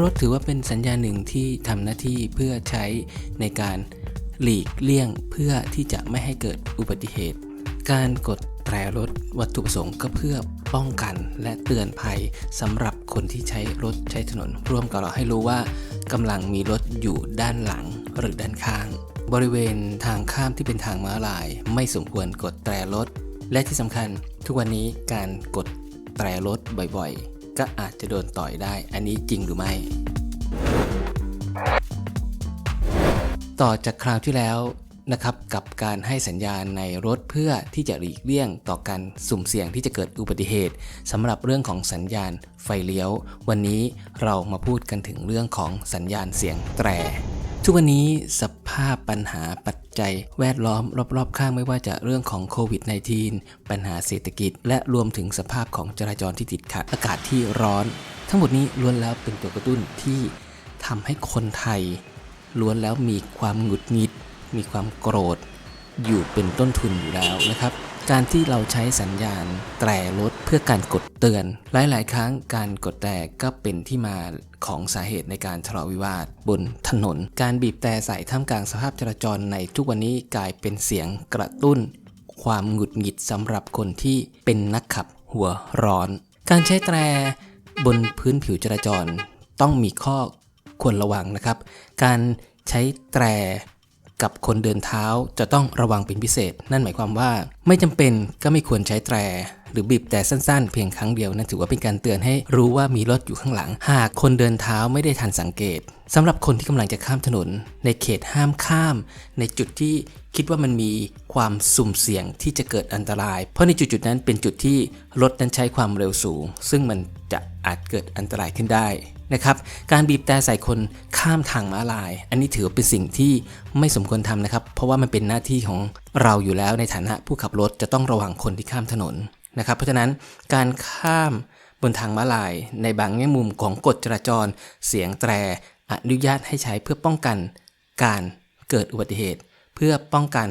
รถถือว่าเป็นสัญญาณหนึ่งที่ทำหน้าที่เพื่อใช้ในการหลีกเลี่ยงเพื่อที่จะไม่ให้เกิดอุบัติเหตุ การกดแตรรถวัตถุประสงค์ก็เพื่อป้องกันและเตือนภัยสำหรับคนที่ใช้รถใช้ถนน ร่วมกับเราให้รู้ว่ากำลังมีรถอยู่ด้านหลังหรือด้านข้าง บริเวณทางข้ามที่เป็นทางม้าลาย ไม่สมควรกดแตรรถ และที่สำคัญทุกวันนี้การกดแตรรถบ่อยๆ ก็อาจจะโดนต่อยได้ อันนี้จริงหรือไม่ ต่อจากคราวที่แล้วนะครับกับการให้สัญญาณในรถเพื่อที่จะหลีกเลี่ยงต่อการสุ่มเสี่ยงที่จะเกิดอุบัติเหตุสำหรับเรื่องของสัญญาณไฟเลี้ยว วันนี้เรามาพูดกันถึงเรื่องของสัญญาณเสียงแตร ทุกวันนี้สภาพปัญหาปัจจัยแวดล้อมรอบๆ ข้างไม่ว่าจะเรื่องของโควิด -19 ปัญหาเศรษฐกิจ และรวมถึงสภาพของจราจรที่ติดขัดอากาศที่ร้อน ทั้งหมดนี้ล้วนแล้วเป็นตัวกระตุ้นที่ทำให้คนไทย ล้วนแล้วมีความหงุดหงิด มีความโกรธ อยู่เป็นต้นทุนอยู่แล้วนะครับ การที่เราใช้สัญญาณแตรรถเพื่อการกดเตือน หลายๆ ครั้งการกดแตรก็เป็นที่มา ของสาเหตุในการทะเลาะวิวาท บนถนน การบีบแต่ใส่ท่ามกลางสภาพจราจรในทุกวันนี้กลายเป็นเสียงกระตุ้น ความหงุดหงิดสำหรับคนที่เป็นนักขับหัวร้อน การใช้แตรบนพื้นผิวจราจร ต้องมีข้อควรระวังนะครับ การใช้แตร กับคนเดินเท้าจะต้องระวังเป็นพิเศษ นั่นหมายความว่า ไม่จำเป็นก็ไม่ควรใช้แตร หรือบีบแต่สั้นๆ เพียงครั้งเดียวนั่นถือว่าเป็นการเตือนให้รู้ว่ามีรถอยู่ข้างหลัง หากคนเดินเท้าไม่ได้ทันสังเกตสำหรับคนที่กำลังจะข้ามถนน ในเขตห้ามข้าม ในจุดที่คิดว่ามันมีความสุ่มเสี่ยงที่จะเกิดอันตราย เพราะในจุดๆนั้นเป็นจุดที่รถนั้นใช้ความเร็วสูง ซึ่งมันจะอาจเกิดอันตรายขึ้นได้ นะครับ การบีบแต่ใส่คนข้ามทางม้าลาย อันนี้ถือเป็นสิ่งที่ไม่สมควรทำนะครับ เพราะว่ามันเป็นหน้าที่ของเราอยู่แล้วในฐานะผู้ขับรถจะต้องระวังคนที่ข้ามถนนนะครับ เพราะฉะนั้นการข้ามบนทางม้าลาย ในบางแง่มุมของกฎจราจร เสียงแตรอนุญาตให้ใช้เพื่อป้องกัน การเกิดอุบัติเหตุ เพื่อป้องกัน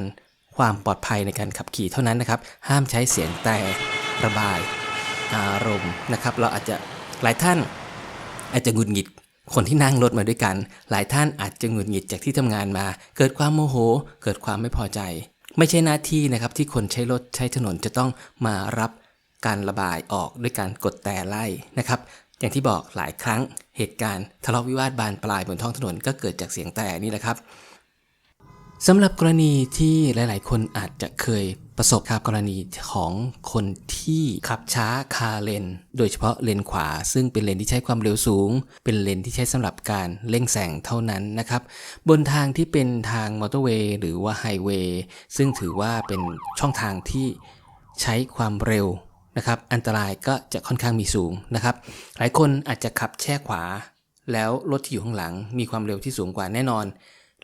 ความปลอดภัยในการขับขี่เท่านั้นนะครับ ห้ามใช้เสียงแตรระบายอารมณ์นะครับ เราอาจจะหลายท่าน อาจจะหงุดหงิด คนที่นั่งรถมาด้วยกัน หลายท่านอาจจะหงุดหงิดจากที่ทำงานมา เกิดความโมโห เกิดความไม่พอใจ ไม่ใช่หน้าที่นะครับที่คนใช้รถใช้ถนนจะต้องมารับการระบายออกด้วยการกดแต่ไล่นะครับ อย่างที่บอกหลายครั้งเหตุการณ์ทะเลาะวิวาทบานปลายบนท้องถนนก็เกิดจากเสียงแต่นี่แหละครับสำหรับกรณีที่หลาย ๆ คนอาจจะเคย ประสบครับกรณีของคนที่ขับช้าคาเลน โดยเฉพาะเลนขวา ซึ่งเป็นเลนที่ใช้ความเร็วสูง เป็นเลนที่ใช้สำหรับการเร่งแซงเท่านั้นนะครับ บนทางที่เป็นทางมอเตอร์เวย์หรือว่าไฮเวย์ซึ่งถือว่าเป็นช่องทางที่ใช้ความเร็วนะครับ อันตรายก็จะค่อนข้างมีสูงนะครับ หลายคนอาจจะขับแช่ขวา แล้วรถที่อยู่ข้างหลังมีความเร็วที่สูงกว่าแน่นอน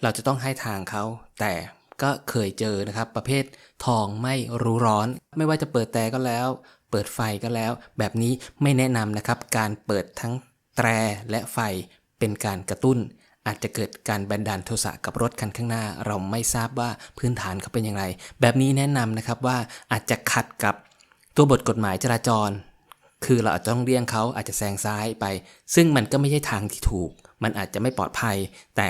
เราจะต้องให้ทางเขาแต่ ก็เคยเจอนะครับ ประเภททองไม่รู้ร้อน ไม่ว่าจะเปิดแต่ก็แล้ว เปิดไฟก็แล้ว แบบนี้ไม่แนะนำนะครับ การเปิดทั้งแตรและไฟเป็นการกระตุ้น อาจจะเกิดการบันดาลโทสะกับรถคันข้างหน้า เราไม่ทราบว่าพื้นฐานเขาเป็นอย่างไร แบบนี้แนะนำนะครับว่าอาจจะขัดกับตัวบทกฎหมายจราจร คือเราอาจจะต้องเลี่ยงเขาอาจจะแซงซ้ายไป ซึ่งมันก็ไม่ใช่ทางที่ถูก มันอาจจะไม่ปลอดภัย แต่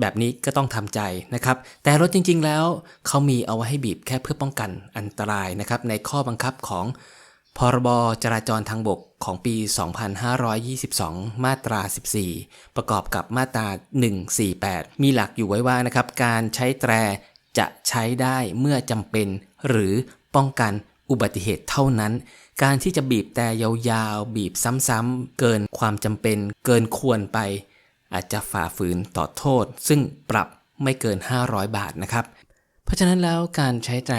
แบบนี้ก็ต้องทำใจนะครับ แต่รถจริง ๆ แล้วเขามีเอาไว้ให้บีบแค่เพื่อป้องกันอันตรายนะครับ ในข้อบังคับของพรบจราจรทางบกของปี 2522 มาตรา 14 ประกอบกับมาตรา 148 มีหลักอยู่ไว้ว่านะครับ การใช้แตรจะใช้ได้เมื่อจำเป็น หรือป้องกันอุบัติเหตุเท่านั้น การที่จะบีบแต่ยาวๆ บีบซ้ำๆ เกินความจำเป็น เกินควรไป อาจจะฝ่าฝืนต่อโทษ ซึ่งปรับไม่เกิน 500 บาทนะครับ เพราะฉะนั้นแล้วการใช้แตร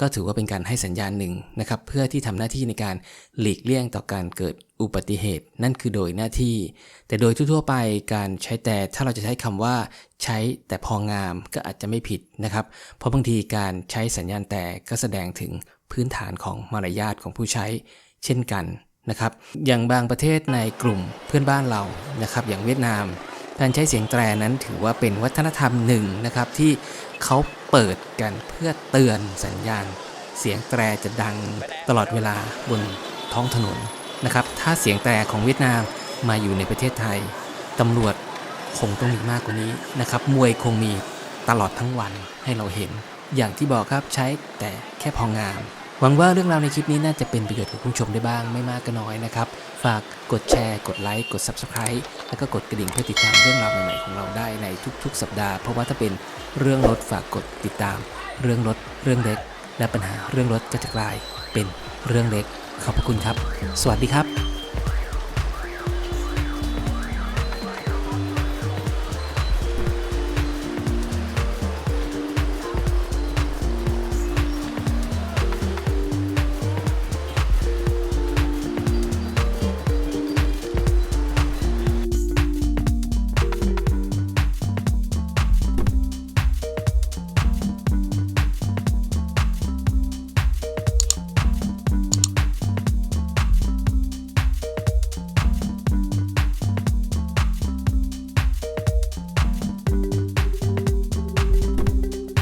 ก็ถือว่าเป็นการให้สัญญาณหนึ่งนะครับ เพื่อที่ทำหน้าที่ในการหลีกเลี่ยงต่อการเกิดอุบัติเหตุ นั่นคือโดยหน้าที่ แต่โดยทั่วไปการใช้แต่ถ้าเราจะใช้คำว่าใช้แต่พองามก็อาจจะไม่ผิดนะครับ เพราะบางทีการใช้สัญญาณแต่ก็แสดงถึงพื้นฐานของมารยาทของผู้ใช้ เช่นกัน นะครับอย่างบางประเทศในกลุ่มเพื่อนบ้านเรานะครับอย่างเวียดนาม การใช้เสียงแตรนั้นถือว่าเป็นวัฒนธรรมหนึ่งนะครับที่เขาเปิดกันเพื่อเตือนสัญญาณ เสียงแตรจะดังตลอดเวลาบนท้องถนนนะครับถ้าเสียงแตรของเวียดนามมาอยู่ในประเทศไทยตำรวจคงต้องมีมากกว่านี้นะครับมวยคงมีตลอดทั้งวันให้เราเห็น อย่างที่บอกครับใช้แต่แค่พองาม หวังว่าเรื่องราวในคลิปนี้น่าจะเป็นประโยชน์กับผู้ชมได้บ้างไม่มากก็น้อยนะครับ ฝากกดแชร์ กดไลค์ กด Subscribe แล้วก็กดกระดิ่งเพื่อติดตามเรื่องราวใหม่ๆของเราได้ในทุก ๆ สัปดาห์ เพราะว่าถ้าเป็นเรื่องรถฝากกดติดตาม เรื่องรถเรื่องเล็ก และปัญหาเรื่องรถก็จะกลายเป็นเรื่องเล็ก ขอบพระคุณครับ สวัสดีครับ